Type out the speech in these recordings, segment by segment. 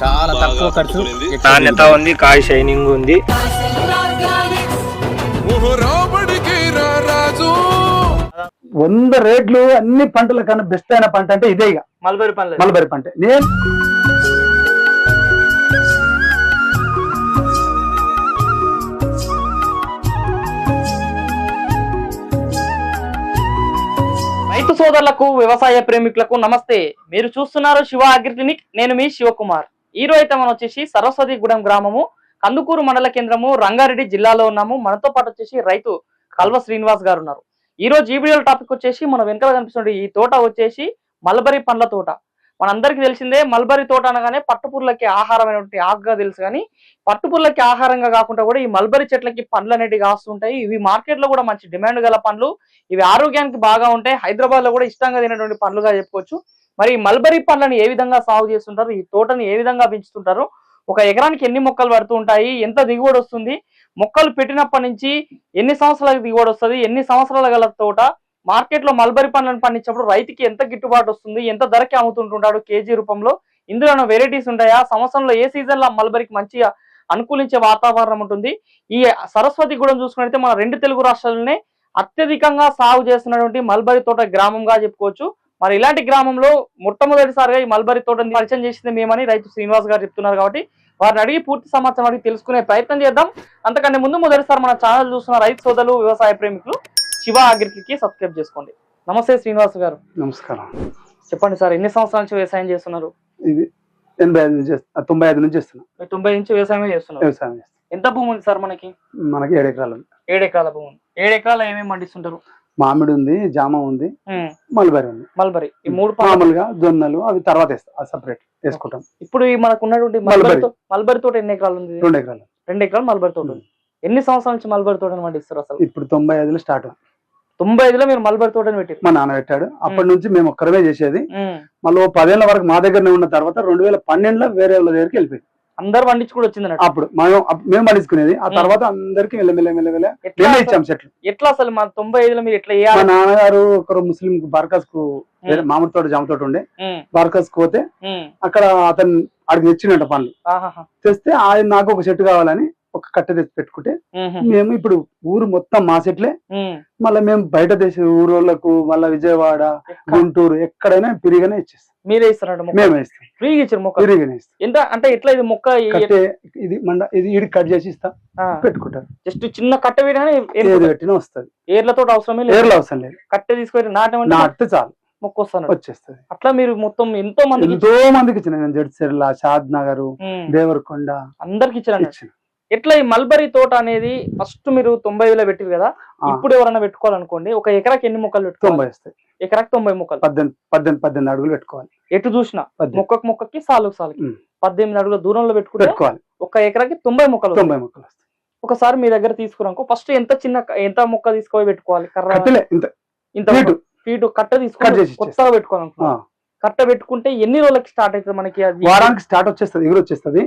చాలా తక్కువ ఖర్చు. నాణ్యత ఉంది కాయ షైనింగ్ ఉంది. వంద రేట్లు అన్ని పంటల కన్నా బెస్ట్ అయిన పంట అంటే ఇదే ఇక. మల్బరీ పనులు మలబరి పంట. నేను రైతు సోదరులకు వ్యవసాయ ప్రేమికులకు నమస్తే. మీరు చూస్తున్నారు శివ అగ్రి క్లినిక్. నేను మీ శివకుమార్. ఈ రోజు అయితే మనం వచ్చేసి సరస్వతిగూడెం గ్రామము కందుకూరు మండల కేంద్రము రంగారెడ్డి జిల్లాలో ఉన్నాము. మనతో పాటు వచ్చేసి రైతు కల్వ శ్రీనివాస్ గారు ఉన్నారు. ఈ రోజు ఈ వీడియో టాపిక్ వచ్చేసి మన వెనకాల కనిపిస్తుంది ఈ తోట వచ్చేసి మల్బరీ పండ్ల తోట. మనందరికీ తెలిసిందే మల్బరీ తోట అనగానే పట్టుపుర్లకి ఆహారమైనటువంటి ఆకుగా తెలుసు కానీ పట్టుపుర్లకి ఆహారంగా కాకుండా కూడా ఈ మల్బరీ చెట్లకి పండ్లు అనేటివి కాస్తుంటాయి. ఇవి మార్కెట్లో కూడా మంచి డిమాండ్ గల పండ్లు. ఇవి ఆరోగ్యానికి బాగా ఉంటాయి. హైదరాబాద్లో కూడా ఇష్టంగా తినేటువంటి పండ్లుగా చెప్పుకోవచ్చు. మరి ఈ మల్బరీ పండ్లను ఏ విధంగా సాగు చేస్తుంటారు? ఈ తోటని ఏ విధంగా పెంచుతుంటారు? ఒక ఎకరానికి ఎన్ని మొక్కలు పడుతూ ఉంటాయి? ఎంత దిగుబడి వస్తుంది? మొక్కలు పెట్టినప్పటి నుంచి ఎన్ని సంవత్సరాలకు దిగుబడి వస్తుంది? ఎన్ని సంవత్సరాల గల తోట? మార్కెట్లో మల్బరీ పండ్లను పండించినప్పుడు రైతుకి ఎంత గిట్టుబాటు వస్తుంది? ఎంత ధరకి అమ్ముతుంటుంటాడు కేజీ రూపంలో? ఇందులో వెరైటీస్ ఉంటాయా? సంవత్సరంలో ఏ సీజన్లో మల్బరీకి మంచిగా అనుకూలించే వాతావరణం ఉంటుంది? ఈ సరస్వతి గూడెం చూసుకున్నట్లయితే మన రెండు తెలుగు రాష్ట్రాలనే అత్యధికంగా సాగు చేస్తున్నటువంటి మల్బరీ తోట గ్రామంగా చెప్పుకోవచ్చు. మరి ఇలాంటి గ్రామంలో మొట్టమొదటిసారిగా ఈ మల్బరీ తోటని పరిచయం చేసింది మేమని రైతు శ్రీనివాస్ గారు చెప్తున్నారు కాబట్టి వారిని అడిగి పూర్తి సమాచారం అడిగి తెలుసుకునే ప్రయత్నం చేద్దాం. అంతకంటే ముందు మొదటిసారి మన ఛానల్ చూస్తున్న రైతు సోదరులు వ్యవసాయ ప్రేమికులు శివ అగ్రికి సబ్స్క్రైబ్ చేసుకోండి. నమస్తే శ్రీనివాస్ గారు. నమస్కారం. చెప్పండి సార్ ఎన్ని సంవత్సరాల నుంచి వ్యవసాయం చేస్తున్నారు? ఇది ఎనభై ఐదు నుంచి తొంభై ఐదు నుంచి చేస్తున్నా. మీరు తొంభై నుంచి వ్యవసాయమే చేస్తున్నారు? వ్యవసాయం ఎంత భూమి ఉంది సార్ మనకి? మనకి ఏడు ఎకరాలు ఉంది ఏడు ఎకరాల భూమి ఉంది. ఏడు ఎకరాల ఏమేమి పండిస్తుంటారు? మామిడి ఉంది జామ ఉంది ఉమ్, మల్బరీ ఉంది. మల్బరీ. ఈ మూడు పంటలు మామూలుగా జొన్నలు అవి తర్వాత వేస్తాం అది సపరేట్ వేసుకుంటాం. ఇప్పుడు ఈ మనకు ఉన్నటువంటి మల్బరీ. మల్బరీ. తో- మల్బరీ తోట ఎన్ని ఎకరాలు ఉంది? రెండు ఎకరాలు. రెండు ఎకరాలు మల్బరీ తోట ఉంది. ఎన్ని సంవత్సరాల నుంచి మల్బరీ తోటని పండిస్తారు అసలు? ఇప్పుడు తొంభై ఐదులో స్టార్ట్ తొంభై ఐదులో మీరు మల్బరీ తోటని పెట్టారు మా నాన్న పెట్టాడు. అప్పటి నుంచి మేము ఒక్కరమే చేసేది. మళ్ళీ ఓ పదేళ్ళ వరకు మా దగ్గరనే ఉన్న తర్వాత రెండు వేల పన్నెండులో వేరే వాళ్ళ దగ్గరికి వెళ్ళిపోయింది అందరు పండించి కూడా వచ్చింది అప్పుడు మనం మేము పండించుకునేది. ఆ తర్వాత అందరికి మేమే ఇచ్చాం చెట్లు. ఎట్లా అసలు మా తొంభై ఐదులో మీరు ఎట్లా మా నాన్నగారు ఒకరు ముస్లిం బార్కాస్కు వేరే మామిడి తోట జామ తోట ఉండే. బార్కాస్కు పోతే అక్కడ అతను ఆడికి తెచ్చినట్ట పనులు తెస్తే ఆయన నాకు ఒక చెట్టు కావాలని ఒక కట్టె తెచ్చి పెట్టుకుంటే మేము. ఇప్పుడు ఊరు మొత్తం మా ఉమ్. మళ్ళీ మేము బయట దేశ ఊరోళ్ళకు మళ్ళీ విజయవాడ? గుంటూరు ఎక్కడైనా పిరిగానే ఇచ్చేస్తాం. మీరే ఇస్తారంట మేమే ఇస్తాం. ఫ్రీగా ఇచ్చారు మొక్క? ఇస్తాం. ఎంత అంటే ఎట్లా ఇది మొక్క ఇది మండ ఇది ఇడి కట్ చేసి ఇస్తాం పెట్టుకుంటారు. జస్ట్ చిన్న కట్ట వేయగానే ఏది పెట్టినా వస్తుంది. ఏర్లతో అవసరమే లేదు. ఏర్లు అవసరం లేదు. కట్టె తీసుకొని నాటమంటే నాటితే చాలు. మొక్క వస్తాను వచ్చేస్తుంది. అట్లా మీరు మొత్తం ఎంతో మందికి ఎంతో మందికి ఇచ్చిన నేను జడ్చెర్ల షాద్ నగర్ దేవరకొండ అందరికి ఇచ్చిన. ఎట్లా ఈ మల్బరీ తోట అనేది ఫస్ట్ మీరు తొంభై వేల పెట్టిరు కదా. ఇప్పుడు ఎవరైనా పెట్టుకోవాలనుకోండి ఒక ఎకరాకి ఎన్ని మొక్కలు తొంభై పెట్టుకోవాలి వస్తాయి. ఎకరాకి తొంభై మొక్కలు. పద్దెనిమిది పద్దెనిమిది పద్దెనిమిది అడుగులు పెట్టుకోవాలి. ఎటు చూసినా మొక్కకు మొక్కకి సాలుకు సాలుకి. పద్దెనిమిది అడుగుల దూరంలో పెట్టుకుంటే పెట్టుకోవాలి. ఒక ఎకరాకి తొంభై మొక్కలు. తొంభై మొక్కలు వస్తాయి. ఒకసారి మీ దగ్గర తీసుకురానుకో ఫస్ట్ ఎంత చిన్న ఎంత మొక్క తీసుకొని పెట్టుకోవాలి? కర్ర ఇంత ఫీటు. ఫీటు కట్ట చేసి కొత్తగా పెట్టుకోవాలనుకో ఆ. కట్ట పెట్టుకుంటే ఎన్ని రోజులకి స్టార్ట్ అవుతుంది మనకి అది? వారానికి స్టార్ట్ వచ్చేస్తుంది ఎగురు వచ్చేస్తుంది.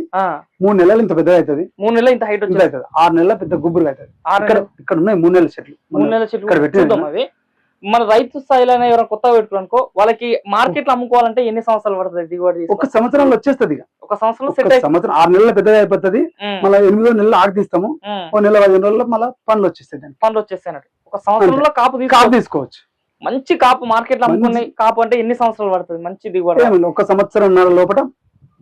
మూడు నెలలు ఇంత పెద్దగా అవుతుంది. మూడు నెలలు ఇంత హైట్ అవుతుంది. ఆరు నెలల పెద్ద గుబ్బురు అవుతుంది. ఇక్కడ ఇక్కడ ఉన్నాయి మూడు నెలల చెట్లు. మూడు నెలల చెట్లు ఇక్కడ అవి. మన రైతు స్థాయిలో ఎవరైనా కొత్తగా పెట్టుకోనుకో వాళ్ళకి మార్కెట్లో అమ్ముకోవాలంటే ఎన్ని సంవత్సరాలు పడుతుంది దిగుబడి ఒక సంవత్సరంలో వచ్చేస్తుంది ఒక సంవత్సరంలో ఒక సెట్ సంవత్సరం ఆరు నెలల పెద్దగా అయిపోతుంది. మళ్ళీ ఎనిమిదో నెలలు ఆగి తీస్తాము. ఓ నెల పదిహేను రోజుల్లో మళ్ళీ పండ్లు వచ్చేస్తాయి పండ్లు వచ్చేస్తాయి ఒక సంవత్సరంలో కాపు కాపు తీసుకోవచ్చు. మంచి కాపు మార్కెట్లో మంచి- అమ్ముకునే కాపు అంటే ఎన్ని సంవత్సరాలు పడుతుంది? మంచి దిగుబడి ఒక సంవత్సరం లోపల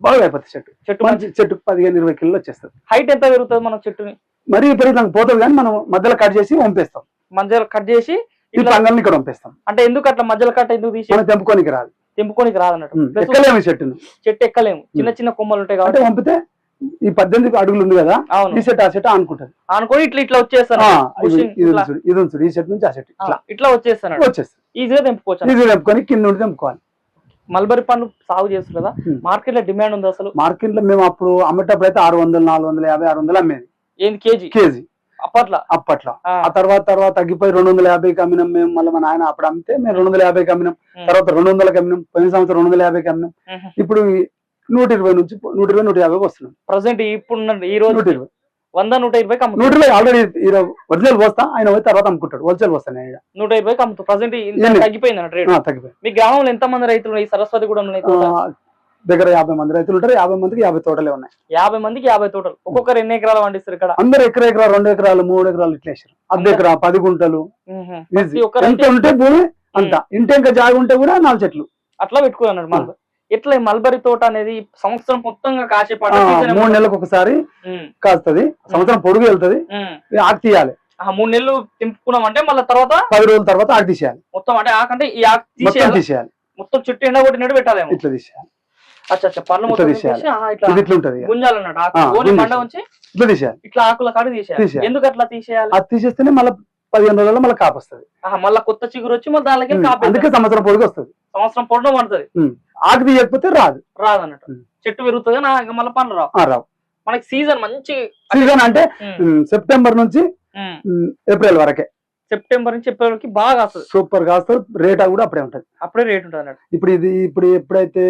బాగా అయిపోతుంది చెట్టు. చెట్టు మంచి చెట్టు పదిహేను ఇరవై కిలోలు వచ్చేస్తుంది. హైట్ ఎంత పెరుగుతుంది మన చెట్టుని? మరీ విపరీతంగా పోతుంది కానీ మనం మధ్యలో కట్ చేసి పంపిస్తాం మధ్యలో కట్ చేసి ఇట్లా పంగల్ని ఇక్కడ పంపిస్తాం అంటే ఎందుకు అట్లా మధ్యలో కట్ట ఎందుకు తీసి మనం తెంపుకోనికి రాదు. తెంపుకోనికి ఉమ్, Plus ఎక్కలేము చెట్టును. చెట్టు ఎక్కలేము. చిన్న చిన్న కొమ్మలు ఉంటాయి కాబట్టి. పంపితే ఈ పద్దెనిమిది అడుగులు ఉంది కదా ఈ చెట్టు ఆ చెట్టు అనుకుంటది. అనుకోని ఇట్లా ఇట్లా వచ్చేస్తాను. ఇది Pushing ఇది ఇట్లా. ఉంది చూడు, ఇది ఉంది చూడు, ఈ చెట్టు నుంచి ఆ ఆ, ఇట్లా. ఇట్లా వచ్చేస్తాను. వచ్చేస్తుంది ఈజీగా తెంపుకోవచ్చు. ఇది తెంపుకొని కింద నుండి తెంపుకోవాలి. మల్బరీ పండు సాగు ఉమ్. మార్కెట్లో డిమాండ్ ఉంది అసలు. మార్కెట్లో మేము అప్పుడు అమ్మేటప్పుడు అయితే ఆరు వందలు నాలుగు వందల యాభై ఆరు వందలు అమ్మేది. ఏంది కేజీ? కేజీ. అప్పట్లో? అప్పట్లో. ఆ, తర్వాత తర్వాత తగ్గిపోయి రెండు వందల యాభైకి అమ్మినాం మేము మళ్ళీ మా నాయన అప్పుడు అమ్మితే మేము రెండు వందల యాభైకి అమ్మినాం. ఉమ్. తర్వాత రెండు వందలకి అమ్మినాం. పోయిన సంవత్సరం రెండు వందల యాభైకి అమ్మినాం. ఉహు. ఇప్పుడు నూట ఇరవై నుంచి నూట ఇరవై నూట యాభై వస్తున్నాం ప్రజెంట్ ఇప్పుడు ఈ రోజు నూట ఇరవై వంద నూట అమ్ముతారు నూట ఇరవై ఆల్రెడీ ఒరిజినల్ పోస్తా ఆయన పోయి తర్వాత అమ్ముకుంటాడు. హోల్సేల్ పోస్తాను నేను ఈడ. నూట ఇరవైకి అమ్ముతారు ప్రజెంట్? తగ్గిపోయింది రేట్. మీ గ్రామంలో ఎంత మంది రైతులు ఉన్నాయి? ఈ సరస్వతి కూడా దగ్గర యాభై మంది రైతులు ఉంటారు. యాభై మందికి యాభై తోటలే ఉన్నాయి. యాభై మందికి యాభై తోటలు. ఒక్కొక్కరు ఎన్ని ఎకరాలు పండిస్తారు ఇక్కడ? అందరు ఎకర ఎకరా రెండు ఎకరాలు మూడు ఎకరాలు ఇట్లా వేసారు. అర్ధ ఎకరా పది గుంటలు. ఎంత ఉంటే భూమి అంత. ఇంటి ఇంకా జాగా ఉంటే కూడా నాలుగు చెట్లు. అట్లా పెట్టుకున్నాడు మల్బరీ ఎట్లా మల్బరీ తోట అనేది సంవత్సరం మొత్తంగా కాసే పంట మూడు నెలలకు ఒకసారి కాస్తుంది. సంవత్సరం పొడుగు వెళ్తది. ఆకు తీయాలి. ఆ మూడు నెలలు తెంపుకున్నాం అంటే మళ్ళీ తర్వాత పది రోజుల తర్వాత ఆకు తీసేయాలి. మొత్తం అంటే ఆకంటే ఈ ఆకు మొత్తం తీసేయాలి? మొత్తం చుట్టూ ఎండ ఇట్లా తీసేయాలి. అచ్చా అచ్చా పళ్ళు ఇట్లా మొత్తం తీసేయాలి. ఆహా, ఇట్లా ఇది ఇట్లా ఉంటది ఇక. గుంజాలన్నట్టు ఆకు. పండ ఉంచి ఇట్లా తీసేయాలి. ఇట్లా ఆకుల కాడ తీసేయాలి. ఎందుకు అట్లా తీసేయాలి? అది తీసేస్తేనే మళ్ళీ పదిహేను రోజుల్లో మళ్ళీ కాపు వస్తుంది. మళ్ళా కొత్త చిగురు వచ్చి మళ్ళీ దానికి కాపీ అందుకే సంవత్సరం పొడుగు వస్తుంది. సంవత్సరం పొడడం పడుతుంది. ఆకు తీయకపోతే రాదు. రాదన్నట్టు ఉమ్. చెట్టు పెరుగుతుంది మళ్ళీ పండ్లు రావు. రావు. మనకి సీజన్ మంచి సీజన్ అంటే సెప్టెంబర్ నుంచి ఏప్రిల్ వరకే. సెప్టెంబర్ నుంచి ఏప్రిల్కి బాగా వస్తుంది సూపర్ కాస్తారు రేట్ కూడా అప్పుడే ఉంటది. అప్పుడే రేట్ ఉంటుంది అన్నట్టు. ఇప్పుడు ఇది ఇప్పుడు ఎప్పుడైతే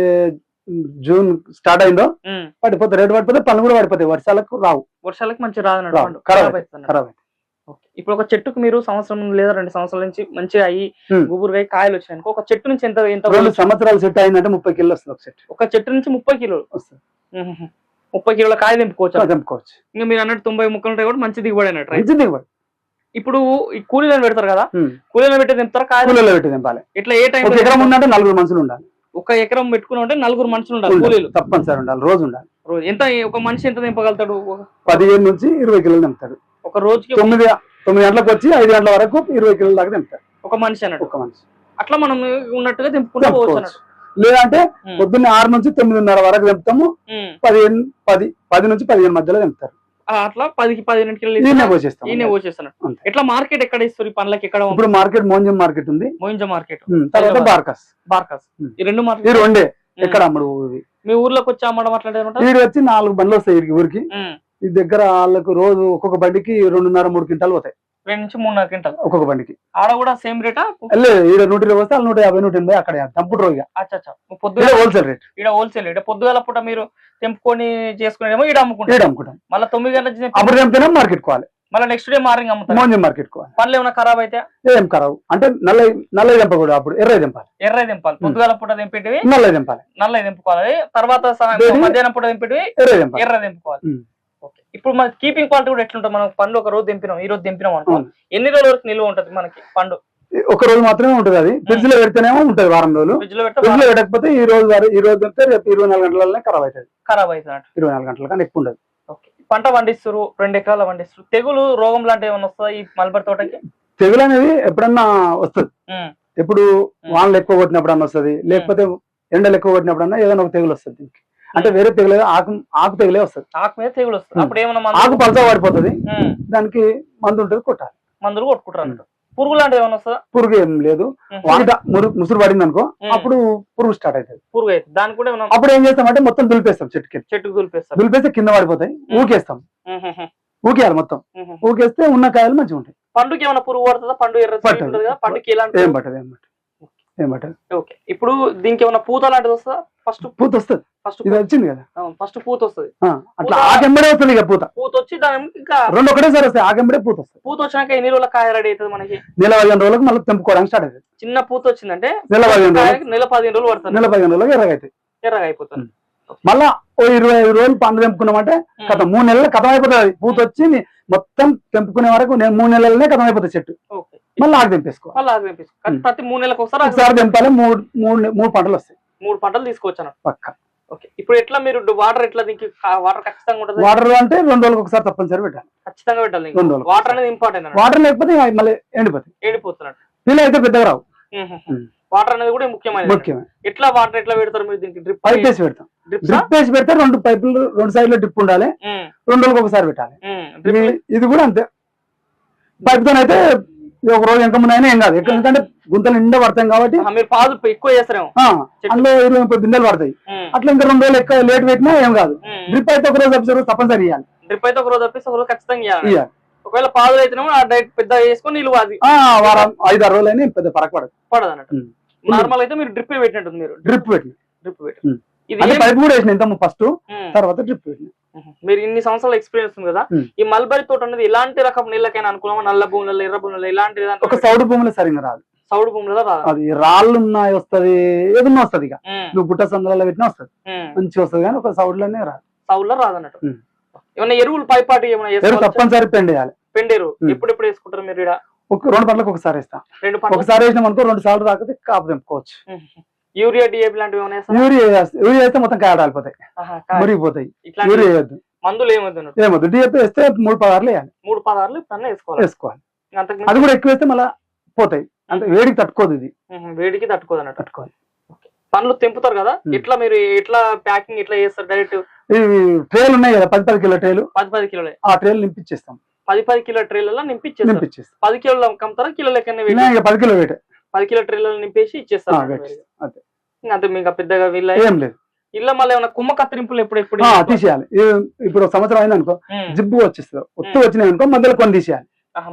జూన్ స్టార్ట్ అయిందో. పడిపోతే రేటు పడిపోతే పనులు కూడా పడిపోతాయి. వర్షాలకు రావు. వర్షాలకి మంచి. పండు. ఖరాబ్ ఖరాబ్ ఇప్పుడు ఒక చెట్టుకు మీరు సంవత్సరం లేదా రెండు సంవత్సరాల నుంచి మంచిగా అయ్యి ఉమ్. గుబురుగా అయ్యి కాయలు వచ్చాయి ఒక చెట్టు నుంచి ఎంత ఎంత రెండు సంవత్సరాలు సెట్ అయిందంటే ముప్పై కిలో వస్తుంది ఒక సెట్ ఒక చెట్టు నుంచి ముప్పై కిలోలు. వస్తుంది. ముప్పై కిలోల కాయ తెంపుకోవచ్చు తెంపుకోవచ్చు. ఇంకా మీరు అన్నట్టు తొంభై ముక్కలు ఉంటాయి కూడా మంచి దిగుబడి అన్నట్టు. మంచి దిగుబడి. ఇప్పుడు ఈ కూలీలను పెడతారు కదా. కూలీలను పెట్టి తెంపుతారు కాయలు? కూలీలో పెట్టి తెంపాలి. ఇట్లా ఏ టైం ఎకరం ఉందంటే నలుగురు మనుషులు ఉండాలి. ఒక ఎకరం పెట్టుకుని ఉంటే నలుగురు మనుషులు ఉండాలి. కూలీలు. తప్పనిసరి ఉండాలి. రోజు ఉండాలి. రోజు. ఎంత ఒక మనిషి ఎంత తెంపగలుగుతాడు? పదిహేను నుంచి ఇరవై కిలోలు తెంపుతాడు. ఒక రోజుకి తొమ్మిది తొమ్మిది గంటలకు వచ్చి ఐదు గంటల వరకు ఇరవై కిలోల దాకా తెంపుతాడు ఒక మనిషి అన్నట్టు. ఒక మనిషి. అట్లా మనం ఉన్నట్టుగా తెంపుకుంటూ పోవచ్చు లేదంటే. పొద్దున్న ఆరు నుంచి తొమ్మిదిన్నర వరకు తెంపుతాము. పదిహేను పది పది నుంచి పదిహేను మధ్యలో తెంపుతారు. ఆ, అట్లా పదికి పదిహేను. ఎట్లా మార్కెట్ ఎక్కడ ఇస్తారు? ఈ పండ్లకి ఎక్కడ ఇప్పుడు మార్కెట్ మోంజం మార్కెట్ ఉంది. మోయింజ మార్కెట్. తర్వాత. బార్కస్. బార్కాస్. ఈ రెండు ఈ మార్కెట్ రెండే ఎక్కడ అమ్మడు మీ ఊర్లోకి వచ్చి అమ్మడం వీడు వచ్చి నాలుగు బండ్లు వస్తాయి ఊరికి. ఈ దగ్గర వాళ్ళకు రోజు ఒక్కొక్క బండికి రెండున్నర మూడు క్వింటాలు పోతాయి. రెండు నుంచి మూడున్నర క్వింటల్. ఒక్కొక్క బండికి. ఆడ కూడా సేమ్ రేటా? లేదు ఈడ నూట ఇరవై వస్తే నూట యాభై నూట ఎనభై అక్కడ తంపుడు ఇక అచ్చా హోల్సేల్ రేట్ ఈడ హోల్సేల్ ఈడ పొద్దుగాల పూట మీరు తెంపుకొని చేసుకునేమో ఈడ అమ్ముకుంటారు. ఈడ అమ్ముకుంటాం. మళ్ళీ తొమ్మిది గంటల నుంచి అప్పుడు తెంపితేనే మార్కెట్ కోవాలి మళ్ళీ నెక్స్ట్ డే మార్నింగ్ అమ్ముతారు. మోంజం మార్కెట్ కోవాలి పండ్లు ఏమైనా ఖరాబ్ అయితే? ఏం ఖరాబు? అంటే నల్ల నల్ల తెంపకూడదు అప్పుడు. ఎర్ర తెంపాలి. ఎర్ర తెంపాలి. పొద్దుగాల పూట తెంపేటివి? నల్ల తెంపాలి. నల్ల తెంపుకోవాలి. తర్వాత? మధ్యాహ్నం పూట తెంపేటివి? ఎర్ర తెంపాలి. ఎర్ర. ఓకే ఇప్పుడు మన కీపింగ్ క్వాలిటీ కూడా ఎట్లుంటుంది? మనం పండు ఒక రోజు తెంపినాం ఈ రోజు తెంపినాం అనుకో. ఎన్ని రోజుల వరకు నిల్వ ఉంటది మనకి పండు? ఒక రోజు మాత్రమే ఉంటది అది. ఫ్రిడ్జ్లో పెడితేనేమో ఉంటది వారం రోజులు. ఫ్రిడ్జ్లో పెట్టకపోతే ఈ రోజు వర- ఈ రోజు తెంపితే రేపు ఇరవై నాలుగు గంటలనే ఖరాబ్ అవుతుంది. ఖరాబ్ అవుతున్నట్టు. ఇరవై నాలుగు గంటల కన్నా ఎక్కువ ఉండదు. పంట పండిస్తారు రెండు ఎకరాలు పండిస్తారు తెగులు రోగం లాంటివి ఏమైనా వస్తుందా ఈ మల్బర్ తోటకి? తెగులు అనేది ఎప్పుడన్నా వస్తుంది. ఎప్పుడు వానలు ఎక్కువ కొట్టినప్పుడు అన్న వస్తుంది. లేకపోతే ఎండలు ఎక్కువ కొట్టినప్పుడు ఏదైనా ఒక తెగులు వస్తుంది దీనికి. అంటే వేరే తెగులే ఆకు ఆకు తెగులే వస్తుంది. ఆకు మీద తెగులు వస్తుంది. అప్పుడు ఏమైనా ఆకు పలస పడిపోతుంది. దానికి మందు ఉంటుంది కొట్టాలి. మందులు కొట్టుకుంటారు పురుగు లాంటివి ఏమైనా వస్తుందా? పురుగు ఏం లేదు. ముసురు పడింది అనుకో. అప్పుడు పురుగు స్టార్ట్ అవుతుంది పురుగు అయితే దానికి కూడా అప్పుడు ఏం చేస్తామంటే మొత్తం దులిపేస్తాం చెట్టుకి. చెట్టుకు దులిపేస్తారు. దులిపేస్తే కింద పడిపోతాయి. ఊకేస్తాం. ఊకేయాలి మొత్తం. ఊకేస్తే ఉన్న కాయలు మంచిగా ఉంటాయి పండుకి ఏమైనా పురుగు పడుతుందా? పండు ఎర్ర పండుకి ఏం పట్టదు ఏం పట్టదు. ఓకే. ఇప్పుడు దీనికి ఏమైనా పూత లాంటిది వస్తుందా? ఫస్ట్ పూత వస్తుంది. ఫస్ట్ ఇది వచ్చింది కదా. ఫస్ట్ పూత వస్తుంది. అట్లా ఆకెంబడే వస్తుంది ఇక పూత. పూత వచ్చి దాని ఇంకా రెండు ఒకటేసారి వస్తాయి ఆకెంబడే పూత వస్తుంది. పూత వచ్చినాక ఎన్ని రోజుల కాయ రెడీ అవుతుంది మనకి? నెల పదిహేను రోజులకు మళ్ళీ తెంపుకోవడానికి స్టార్ట్ అవుతుంది. చిన్న పూత వచ్చిందంటే నెల పదిహేను రోజులు నెల పదిహేను రోజులు పడుతుంది. నెల పదిహేను రోజులకు ఎర్రగా అవుతాయి. ఎర్రగా అయిపోతుంది. మళ్ళా ఓ ఇరవై ఐదు రోజులు పండు తెంపుకున్నామంటే కథ మూడు నెలలు కథం అయిపోతుంది పూత వచ్చి మొత్తం తెంపుకునే వరకు నేను మూడు నెలలనే కథం అయిపోతుంది చెట్టు మళ్ళీ ఆకు. కానీ ఉమ్. ప్రతి మూడు నెలలకు ఒకసారి ఒకసారి తెంపాలి మూడు మూడు మూడు పంటలు వస్తాయి. మూడు పంటలు తీసుకోవచ్చు పక్క. ఓకే. ఇప్పుడు ఎట్లా మీరు వాటర్ ఎట్లా దీనికి వాటర్ ఖచ్చితంగా ఉంటుంది? వాటర్ అంటే రెండు రోజులకు ఒకసారి తప్పనిసరి పెట్టాలి. ఖచ్చితంగా పెట్టాలి రెండు రోజులు. వాటర్ అనేది ఇంపార్టెంట్ వాటర్ లేకపోతే మళ్ళీ ఎండిపోతాయి. ఏడిపోతున్నట్టు నీళ్ళు అయితే పెద్దగా రావు. వాటర్ అనేది కూడా ముఖ్యమైనది. ముఖ్యమే. ఎట్లా వాటర్ ఎట్లా పెడతారు మీరు దీనికి? డ్రిప్ పైప్ వేసి పెడతాం. డ్రిప్ వేసి పెడితే రెండు పైపులు రెండు సైడ్లో డ్రిప్ ఉండాలి. రెండు రోజులకు ఒకసారి పెట్టాలి. ఇది కూడా అంతే. పైప్తో అయితే ఒక రోజు ఇంకా ముందు అయినా ఏం కాదు. ఎక్కడ- ఎందుకంటే గుంతలు నిండా పడతాం కాబట్టి మీరు పాదు ఎక్కువ చేస్తారేమో. అందులో ఇరవై ముప్పై బిందెలు పడతాయి. అట్లా ఇంకా రెండు రోజులు ఎక్కువ లేట్ పెట్టినా ఏం కాదు. డ్రిప్ అయితే ఒక రోజు ఎపిసోడ్ తప్పనిసరి ఇవ్వాలి డ్రిప్ అయితే ఒక రోజు తప్పిస్తే ఒక రోజు ఖచ్చితంగా ఇవ్వాలి ఒకవేళ పాదులు అయితేనేమో ఆ డైట్ పెద్ద వేసుకొని నిలువ అది వారం ఐదు ఆరు రోజులు అయినా పెద్ద ఫరక పడదు. పడదు అన్నట్టు. నార్మల్ అయితే మీరు డ్రిప్ పెట్టినట్టుంది మీరు. డ్రిప్ పెట్టిన. డ్రిప్ పెట్టి ఉమ్. ఇది పైప్ కూడా వేసిన ఇంత ఫస్ట్ తర్వాత డ్రిప్ పెట్టిన. మీరు ఇన్ని సంవత్సరాల ఎక్స్పీరియన్స్ ఉంది కదా. ఈ మల్బరీ తోట అనేది ఎలాంటి రకం నీళ్ళకైనా అనుకూలమా? నల్ల భూములలో ఎర్ర భూములలో ఇలాంటి ఒక సౌడు భూములు సరిగ్గా రాదు. సౌడు భూములలో రాదు? అది రాళ్ళు ఉన్నాయి వస్తది ఏదన్నా వస్తది ఇక. నువ్వు గుట్ట సందులలో పెట్టినా వస్తది. మంచిగా వస్తది కానీ ఒక సౌడ్లోనే రాదు. సౌడులో రాదన్నట్టు. ఉమ్. ఏమైనా ఎరువులు పైపాటి ఏమైనా? తప్పనిసరి పెండ్ వేయాలి పెండేరు. ఎప్పుడెప్పుడు వేసుకుంటారు మీరు ఈడ? ఒక రెండు పంటలకు ఒకసారి ఇస్తాం రెండు ఒకసారి వేసినాం అనుకో రెండు సార్లు రాకపోతే కాపు తెంపుకోవచ్చు. యూరియా డిఏపి లాంటివి? యూరియా వేస్తే- యూరియా వేస్తే మొత్తం కాదు. మురిగిపోతాయి. యూరియా వేయద్దు. మందులు ఏమొద్దు అన్నట్టు. ఏమొద్దు. డిఏపి వేస్తే మూడు పదార్లు వేయాలి. మూడు పదార్లు వేసుకోవాలి. వేసుకోవాలి. అది కూడా ఎక్కువ వేస్తే మళ్ళీ పోతాయి. అంటే వేడికి తట్టుకోదు ఇది. వేడికి తట్టుకోదు అన్నట్టు. తట్టుకోవాలి పండ్లు తెంపుతారు కదా. ఎట్లా మీరు ఎట్లా ప్యాకింగ్ ఎట్లా చేస్తారు? డైరెక్ట్ ట్రేలు ఉన్నాయి కదా? పది పది కిలో ట్రేలు. పది పది కిలోలే. ఆ ట్రేలు నింపించేస్తాం పది పది కిలో ట్రేలలో నింపించేస్తాం పది కిలోలు కమ్ముతారా కిలో లెక్కనే ఇక పది కిలో వేట పది కిలో ట్రేలలో నింపేసి ఇచ్చేస్తారు. అంతే. ఇంకా అంతే మీకు పెద్దగా వీళ్ళ ఏం లేదు. ఇళ్ళ మళ్ళీ ఏమైనా కుమ్మ కత్తిరింపులు ఎప్పుడు ఎప్పుడు తీసేయాలి. ఇప్పుడు ఒక సంవత్సరం అయింది అనుకో. జిబ్బు వచ్చేస్తుంది. ఒత్తు వచ్చినాయి అనుకో మధ్యలో కొన్ని తీసేయాలి.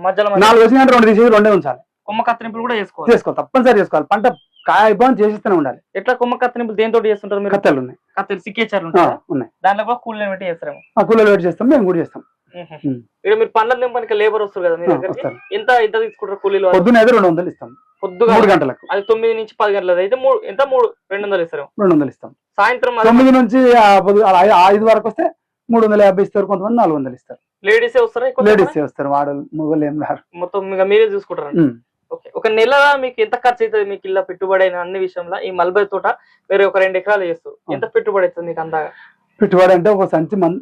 మధ్యలో నాలుగు వచ్చినాయి అంటే రెండు తీసేసి రెండే ఉంచాలి. కుమ్మ కత్తిరింపులు కూడా చేసుకోవాలి. చేసుకోవాలి తప్పనిసరి చేసుకోవాలి. పంట కాయ అయిపోయి చేసిస్తూనే ఉండాలి. ఎట్లా కుమ్మ కత్తిరింపులు దేంతో చేస్తుంటారు మీరు? కత్తెలు ఉన్నాయి. కత్తిరి సిక్కేచారు ఆ, ఉంటాయా ఉన్నాయి. దాంట్లో కూడా కూలీని పెట్టి చేస్తారేమో. ఆ కూలీలు వేడి చేస్తాం మేము కూడా చేస్తాం. ఇక్కడ మీరు పండ్ల దింపడానికి లేబర్ వస్తారు కదా మీ వస్తారు. ఎంత ఎంత తీసుకుంటారు కూలీలు? పొద్దున అయితే రెండు వందలు ఇస్తాం. పొద్దుగా మూడు గంటలకు. అది తొమ్మిది నుంచి పది గంటలది. అయితే మూడు ఎంత? మూడు రెండు వందలు ఇస్తారు. రెండు వందలు ఇస్తాం. సాయంత్రం తొమ్మిది నుంచి ఐదు వరకు వస్తే మూడు వందల యాభై ఇస్తారు. కొంతమంది నాలుగు వందలు ఇస్తారు. లేడీసే వస్తారా లేడీస్ వస్తారు. వాడలు మొగలు ఏం రారు. మొత్తం మీరే చూసుకుంటారు. ఓకే. ఒక నెల మీకు ఎంత ఖర్చు అవుతుంది మీకు ఇల్లా పెట్టుబడి అయిన అన్ని విషయంలో? ఈ మల్బరీ తోట వేరే ఒక రెండు ఎకరాలు చేస్తారు. ఎంత పెట్టుబడి అవుతుంది మీకు అందాగా? పెట్టుబడి అంటే ఒక సంచి మన్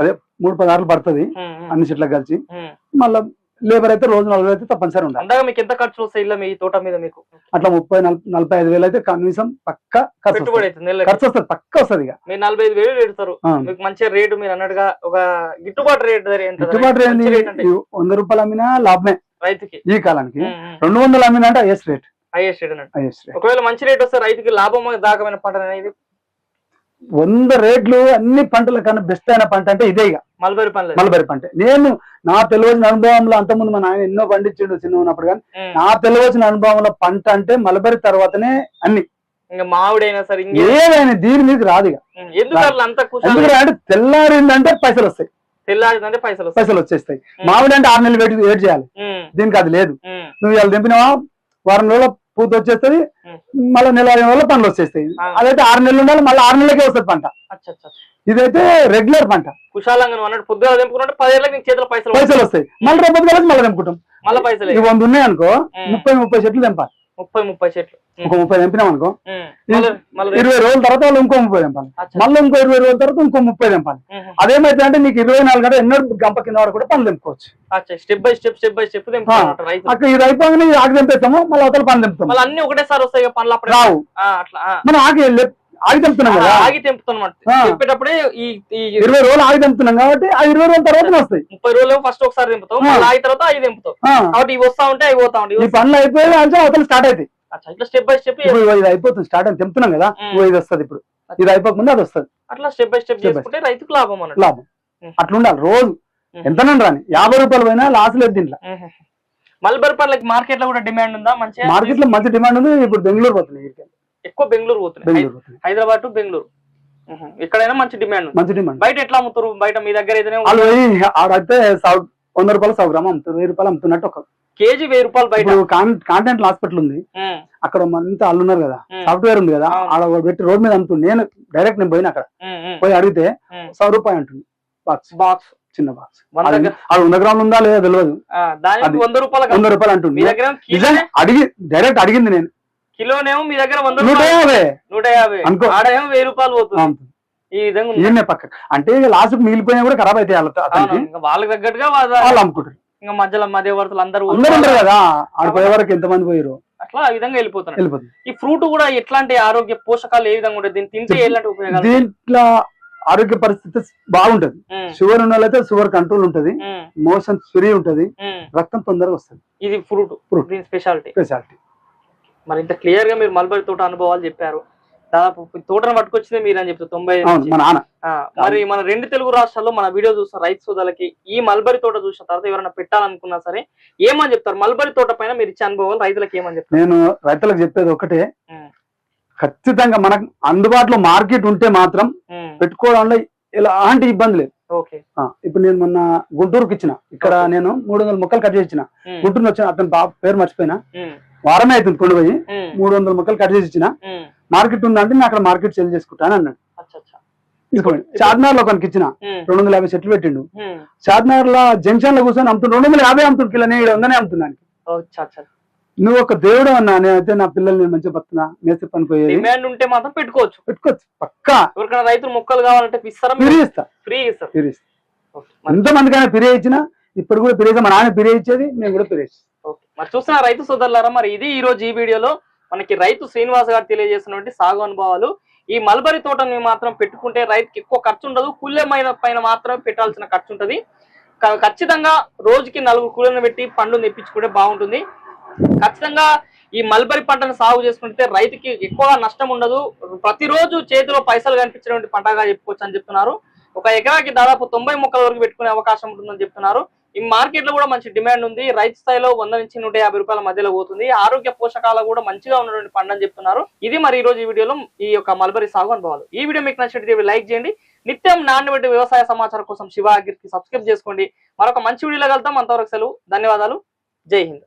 అదే మూడు పదార్లు పడుతుంది అన్ని చెట్లకు కలిసి. మళ్ళీ లేబర్ అయితే రోజు నలభై అయితే తప్పనిసరి ఉండాలి. మీకు ఎంత ఖర్చు వస్తాయి మీ తోట మీద మీకు? అట్లా ముప్పై నలభై ఐదు వేలు అయితే కనీసం పక్క ఖర్చు ఖర్చు వస్తుంది పక్క వస్తుంది ఇక. మీరు నలభై ఐదు వేలు పెడతారు. మీకు మంచిగా రేటు మీరు అన్నట్టుగా ఒక గిట్టుబాటు రేట్? గిట్టుబాటు రేట్ మంచి వంద రూపాయలు అమ్మినా లాభమే. రైతుకి. ఈ కాలానికి రెండు వందలు అమ్మినా అంటే highest rate. Highest rate highest rate. ఒకవేళ మంచి రేట్ వస్తే రైతుకి లాభం దాకమైన పంట అనేది వంద రేట్లు అన్ని పంటల కన్నా బెస్ట్ అయిన పంట అంటే ఇదే ఇక. మల్బరీ పండ్లు మలబరి పంట. నేను నా తెలివచ్చిన అనుభవంలో అంతకుముందు మా నాయన ఎన్నో పండించిండు చిన్న ఉన్నప్పుడు కానీ నా తెలివచ్చిన అనుభవంలో పంట అంటే మలబరి తర్వాతనే అన్ని. ఇంకా మామిడి అయినా సరే ఏదైనా దీని మీద రాదు ఇక. ఎందుకంటే అంటే తెల్లారిందంటే పైసలు వస్తాయి. తెల్లారిందంటే పైసలు పైసలు వచ్చేస్తాయి. మామిడి అంటే ఆరు నెలలు వెయిట్ వెయిట్ చేయాలి. దీనికి అది లేదు. నువ్వు ఇవాళ దింపినావా? వారం రోజుల పూత వచ్చేస్తుంది. మళ్ళీ నెల ఐదు రోజుల పండ్లు వచ్చేస్తాయి. అదైతే ఆరు నెలలు ఉండాలి మళ్ళీ ఆరు నెలలకే వస్తుంది పంట. ఇదైతే రెగ్యులర్ పంట. పొద్దుగా పదేళ్ళకి నీకు చేతిలో పైసలు పైసలు వస్తాయి. మళ్ళీ రేపు మళ్ళీ తెంపుకుంటాం. మళ్ళీ పైసలు. ఇవి వంద ఉన్నాయి అనుకో. ముప్పై ముప్పై చెట్లు తెంపాలి. ముప్పై ముప్పై చెట్లు. ఒక ముప్పై తెంపినాం అనుకో. ఇరవై రోజుల తర్వాత వాళ్ళు ఇంకో ముప్పై తెంపాలి. అచ్చా. మళ్ళీ ఇంకో ఇరవై రోజుల తర్వాత ఇంకో ముప్పై తెంపాలి. ఉమ్, అదేమైతే అంటే నీకు ఇరవై నాలుగు గంటలు ఎన్నో గంప కింద వరకు కూడా పనులు తెంపుకోవచ్చు. Step by step step by step అక్కడ ఇది అయిపోగానే ఆగి తెంపేస్తాము మళ్ళీ అవతల పనులు తెంపుతాము. మళ్ళీ అన్ని ఒకటేసారి వస్తాయి ఇక పనులు రావు. మనం ఆగి లే- ఆగి తెంపుతున్నాం కదా? ఆగి తెంపుతానమాట ఆ. తెంపేటప్పుడే ఈ ఇరవై రోజులు ఆగి తెంపుతున్నాం కాబట్టి ఆ ఇరవై రోజుల తర్వాత వస్తాయి ముప్పై రోజులు ఫస్ట్ ఒకసారి తెంపుతావు ఆ. మళ్ళీ ఆగిన తర్వాత అవి తెంపుతావు ఆ, కాబట్టి ఇవి వస్తా ఉంటే అవి పోతా ఉంటాయి ఈ పనులు అయిపోయి అంటే అవతల స్టార్ట్ అవుతాయి ఇట్లా స్టెప్ బై స్టెప్ ఇది అయిపోతుంది స్టార్ట్ అని తెంపుతున్నాం కదా ఇది వస్తుంది ఇప్పుడు. ఇది అయిపోకముందే అది వస్తుంది. అట్లా స్టెప్ బై స్టెప్ చేసుకుంటే రైతుకు లాభం అన్నట్టు. లాభం. అట్లా ఉండాలి రోజు. ఉమ్. ఎంత రాని యాభై రూపాయలు పోయినా లాస్ లేదు దీంట్లో. మల్బరీ పండ్లకి మార్కెట్లో కూడా డిమాండ్ ఉందా మంచిగా? మార్కెట్లో మంచి డిమాండ్ ఉంది ఇప్పుడు బెంగళూరు పోతుంది. ఎక్కువ బెంగళూరు పోతున్నాయి. బెంగళూరు హైదరాబాద్ టు బెంగళూరు. ఎక్కడైనా మంచి డిమాండ్ మంచి డిమాండ్. బయట ఎట్లా అమ్ముతారు? బయట మీ దగ్గర వాళ్ళు ఆడైతే సౌ- వంద రూపాయలు సౌ గ్రామం అమ్ముతారు వెయ్యి రూపాయలు అమ్ముతున్నట్టు ఒక కేజీ వెయ్యి రూపాయలు బయట. కాంటెంట్ హాస్పిటల్ ఉంది. అక్కడ అంతా వాళ్ళు ఉన్నారు కదా. సాఫ్ట్వేర్ ఉంది కదా. ఆడ పెట్టి రోడ్ మీద అమ్ముతుంది నేను డైరెక్ట్ నేను పోయిన అక్కడ. పోయి అడిగితే. సౌ రూపాయి అంటుంది బాక్స్ బాక్స్ చిన్న బాక్స్ అది వంద గ్రాములు ఉందా లేదా తెలియదు. వంద రూపాయలు వంద రూపాయలు అంటుంది అడిగి డైరెక్ట్ అడిగింది నేను. కిలోనేమో మీ దగ్గర వంద నూట యాభై. నూట యాభై. అనుకో. ఆడేమో వెయ్యి రూపాయలు పోతుంది. ఈ విధంగా పక్క. అంటే లాస్ట్ మిగిలిపోయినా కూడా ఖరాబ్ అయితే వాళ్ళకి తగ్గట్టుగా వాళ్ళ- అమ్ముకుంటారు. ఇంకా మధ్యలో మధ్యవర్తులు అందరూ అందరూ కదా. ఆడ పోయే వరకు ఎంతమంది పోయారు అట్లా ఆ విధంగా వెళ్ళిపోతున్నారు. వెళ్ళిపోతుంది. ఈ ఫ్రూట్ కూడా ఎట్లాంటి ఆరోగ్య పోషకాలు ఏ విధంగా ఉంటుంది దీన్ని తింటే ఎలాంటి ఉపయోగాలు దీంట్లో ఆరోగ్య పరిస్థితి బాగుంటది. షుగర్ ఉన్న వాళ్ళైతే షుగర్ కంట్రోల్ ఉంటది. మోషన్ ఫ్రీ ఉంటది. రక్తం తొందరగా వస్తుంది. ఇది ఫ్రూట్. దీని స్పెషాలిటీ. స్పెషాలిటీ. మరి ఇంత క్లియర్గా మీరు మల్బరీ తోట అనుభవాలు చెప్పారు. దాదాపు తోటను పట్టుకొచ్చిందే మీరు అని చెప్తారు తొంభై మరి మన రెండు తెలుగు రాష్ట్రాల్లో మన వీడియో చూసిన రైతు సోదరులకి ఈ మల్బరీ తోట చూసిన తర్వాత ఎవరైనా పెట్టాలనుకున్నా సరే ఏమని చెప్తారు? మల్బరీ తోట పైన మీరు ఇచ్చే అనుభవాలు రైతులకు ఏమని చెప్తారు? నేను రైతులకు చెప్పేది ఒకటే. ఖచ్చితంగా మనకు అందుబాటులో మార్కెట్ ఉంటే మాత్రం పెట్టుకోవడంలో ఎలాంటి ఇబ్బంది లేదు. ఇప్పుడు నేను మొన్న గుంటూరుకి ఇచ్చిన. ఇక్కడ. నేను మూడు వందల మొక్కలు కట్ చేసి ఇచ్చిన. ఉమ్, గుంటూరు వచ్చిన అతని బాబు పేరు మర్చిపోయినా. వారమే అవుతుంది కొండ పోయి. మూడు వందల మొక్కలు కట్ చేసి ఇచ్చిన. మార్కెట్ ఉందంటే నేను అక్కడ మార్కెట్ సేల్ చేసుకుంటాను అన్నాడు. చార్మినార్లో ఒకరికి ఇచ్చిన. రెండు వందల యాభై చెట్లు పెట్టిండు. చార్మినార్లో జంక్షన్లో కూర్చొని అమ్ముతుంది రెండు వందల యాభై అమ్ముతుంది కిలో నేను వందనే అమ్ముతున్నాను నువ్వు ఒక దేవుడు అన్నా నేనైతే నా పిల్లల్ని నేను మంచిగా బతున్నా మేస్త్రి పని పోయేది. డిమాండ్ ఉంటే మాత్రం పెట్టుకోవచ్చు. పెట్టుకోవచ్చు పక్కా. ఎవరికైనా రైతులు మొక్కలు కావాలంటే ఇస్తారా పిరి ఇస్తా. ఫ్రీ ఇస్తా. ఓకే, మరి. ఎంత మందికైనా పిరే ఇచ్చినా ఇప్పుడు కూడా పిరే మా నాన్న పిరే ఇచ్చేది నేను కూడా ఓకే. మరి చూస్తున్న రైతు సోదరులారా మరి ఇది ఈ రోజు ఈ వీడియోలో మనకి రైతు శ్రీనివాస్ గారు తెలియజేసినటువంటి సాగు అనుభవాలు. ఈ మల్బరీ తోటని మాత్రం పెట్టుకుంటే రైతుకి ఎక్కువ ఖర్చు ఉండదు. కూల్యమైన పైన మాత్రం పెట్టాల్సిన ఖర్చు ఉంటుంది. ఖచ్చితంగా రోజుకి నలుగురు కూలీలను పెట్టి పండ్లు తెప్పించుకుంటే బాగుంటుంది. ఖచ్చితంగా ఈ మల్బరీ పంటను సాగు చేసుకుంటే రైతుకి ఎక్కువగా నష్టం ఉండదు. ప్రతిరోజు చేతిలో పైసలు కనిపించినటువంటి పంటగా చెప్పుకోవచ్చు అని చెప్తున్నారు. ఒక ఎకరాకి దాదాపు తొంభై మొక్కల వరకు పెట్టుకునే అవకాశం ఉంటుందని చెప్తున్నారు. ఈ మార్కెట్లో కూడా మంచి డిమాండ్ ఉంది. రైతు స్థాయిలో వంద నుంచి నూట యాభై రూపాయల మధ్యలో పోతుంది. ఆరోగ్య పోషకాలు కూడా మంచిగా ఉన్నటువంటి పండు అని చెప్తున్నారు. ఇది మరి ఈ రోజు ఈ వీడియోలో ఈ యొక్క మల్బరీ సాగు అనుభవాలు. ఈ వీడియో మీకు నచ్చినట్టు లైక్ చేయండి. నిత్యం నాణ్యమైన వ్యవసాయ సమాచారం కోసం శివ అగిరికి సబ్స్క్రైబ్ చేసుకోండి. మరొక మంచి వీడియోలో కలుద్దాం. అంతవరకు సెలవు. ధన్యవాదాలు. జై హింద్.